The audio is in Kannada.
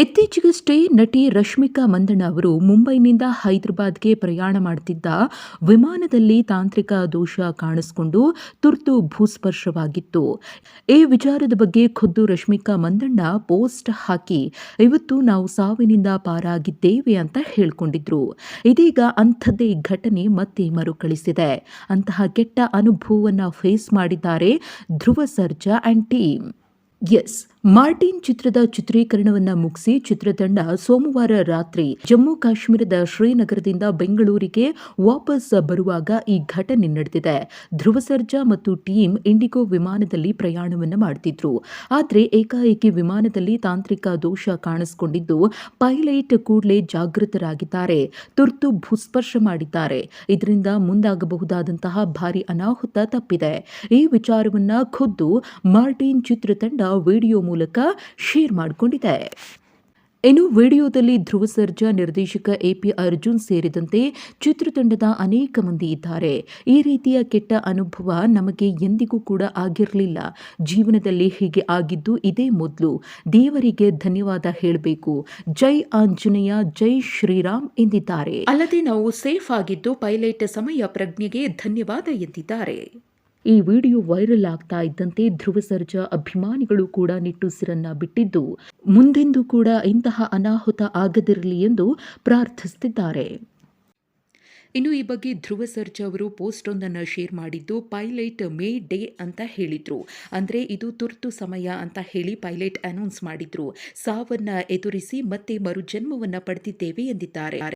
ಇತ್ತೀಚೆಗಷ್ಟೇ ನಟಿ ರಶ್ಮಿಕಾ ಮಂದಣ್ಣ ಅವರು ಮುಂಬೈನಿಂದ ಹೈದರಾಬಾದ್ಗೆ ಪ್ರಯಾಣ ಮಾಡುತ್ತಿದ್ದ ವಿಮಾನದಲ್ಲಿ ತಾಂತ್ರಿಕ ದೋಷ ಕಾಣಿಸಿಕೊಂಡು ತುರ್ತು ಭೂಸ್ಪರ್ಶವಾಗಿತ್ತು. ಈ ವಿಚಾರದ ಬಗ್ಗೆ ಖುದ್ದು ರಶ್ಮಿಕಾ ಮಂದಣ್ಣ ಪೋಸ್ಟ್ ಹಾಕಿ, ಇವತ್ತು ನಾವು ಸಾವಿನಿಂದ ಪಾರಾಗಿದ್ದೇವೆ ಅಂತ ಹೇಳಿಕೊಂಡಿದ್ರು. ಇದೀಗ ಅಂಥದ್ದೇ ಘಟನೆ ಮತ್ತೆ ಮರುಕಳಿಸಿದೆ. ಅಂತಹ ಕೆಟ್ಟ ಅನುಭವವನ್ನು ಫೇಸ್ ಮಾಡಿದ್ದಾರೆ Dhruva Sarja and team. Yes. Martin ಚಿತ್ರದ ಚಿತ್ರೀಕರಣವನ್ನ ಮುಗಿಸಿ ಚಿತ್ರತಂಡ ಸೋಮವಾರ ರಾತ್ರಿ ಜಮ್ಮು ಕಾಶ್ಮೀರದ ಶ್ರೀನಗರದಿಂದ ಬೆಂಗಳೂರಿಗೆ ವಾಪಸ್ ಬರುವಾಗ ಈ ಘಟನೆ ನಡೆದಿದೆ. ಧ್ರುವ ಸರ್ಜಾ ಮತ್ತು ಟೀಮ್ ಇಂಡಿಗೋ ವಿಮಾನದಲ್ಲಿ ಪ್ರಯಾಣವನ್ನ ಮಾಡ್ತಿದ್ರು. ಆದರೆ ಏಕಾಏಕಿ ವಿಮಾನದಲ್ಲಿ ತಾಂತ್ರಿಕ ದೋಷ ಕಾಣಿಸಿಕೊಂಡಿದ್ದು ಪೈಲಟ್ ಕೂಡಲೇ ಜಾಗೃತರಾಗಿದ್ದಾರೆ. ತುರ್ತು ಭೂಸ್ಪರ್ಶ ಮಾಡಿದ್ದಾರೆ. ಇದರಿಂದ ಮುಂದಾಗಬಹುದಾದಂತಹ ಭಾರಿ ಅನಾಹುತ ತಪ್ಪಿದೆ. ಈ ವಿಚಾರವನ್ನ ಖುದ್ದು ಮಾರ್ಟಿನ್ ಚಿತ್ರತಂಡ ವಿಡಿಯೋ ಮೂಲಕ ಶೇರ್ ಮಾಡಿಕೊಂಡಿದೆ. ಇನ್ನು ವಿಡಿಯೋದಲ್ಲಿ ಧ್ರುವ ಸರ್ಜಾ ನಿರ್ದೇಶಕ ಎಪಿ ಅರ್ಜುನ್ ಸೇರಿದಂತೆ ಚಿತ್ರತಂಡದ ಅನೇಕ ಮಂದಿ ಇದ್ದಾರೆ. ಈ ರೀತಿಯ ಕೆಟ್ಟ ಅನುಭವ ನಮಗೆ ಎಂದಿಗೂ ಕೂಡ ಆಗಿರಲಿಲ್ಲ. ಜೀವನದಲ್ಲಿ ಹೀಗೆ ಆಗಿದ್ದು ಇದೇ ಮೊದಲು. ದೇವರಿಗೆ ಧನ್ಯವಾದ ಹೇಳಬೇಕು. ಜೈ ಆಂಜನೇಯ, ಜೈ ಶ್ರೀರಾಮ್ ಎಂದಿದ್ದಾರೆ. ಅಲ್ಲದೆ ನಾವು ಸೇಫ್ ಆಗಿದ್ದು ಪೈಲಟ್ ಸಮಯ ಪ್ರಜ್ಞೆಗೆ ಧನ್ಯವಾದ ಎಂದಿದ್ದಾರೆ. ಈ ವಿಡಿಯೋ ವೈರಲ್ ಆಗ್ತಾ ಇದ್ದಂತೆ ಧ್ರುವ ಸರ್ಜಾ ಅಭಿಮಾನಿಗಳು ಕೂಡ ನಿಟ್ಟುಸಿರನ್ನ ಬಿಟ್ಟಿದ್ದು, ಮುಂದೆಂದೂ ಕೂಡ ಇಂತಹ ಅನಾಹುತ ಆಗದಿರಲಿ ಎಂದು ಪ್ರಾರ್ಥಿಸುತ್ತಿದ್ದಾರೆ. ಇನ್ನು ಈ ಬಗ್ಗೆ ಧ್ರುವ ಸರ್ಜಾ ಅವರು ಪೋಸ್ಟ್ ಒಂದನ್ನು ಶೇರ್ ಮಾಡಿದ್ದು, ಪೈಲಟ್ ಮೇ ಡೇ ಅಂತ ಹೇಳಿದ್ರು. ಅಂದ್ರೆ ಇದು ತುರ್ತು ಸಮಯ ಅಂತ ಹೇಳಿ ಪೈಲಟ್ ಅನೌನ್ಸ್ ಮಾಡಿದ್ರು. ಸಾವನ್ನ ಎದುರಿಸಿ ಮತ್ತೆ ಮರುಜನ್ಮವನ್ನ ಪಡೆದಿದ್ದೇವೆ ಎಂದಿದ್ದಾರೆ.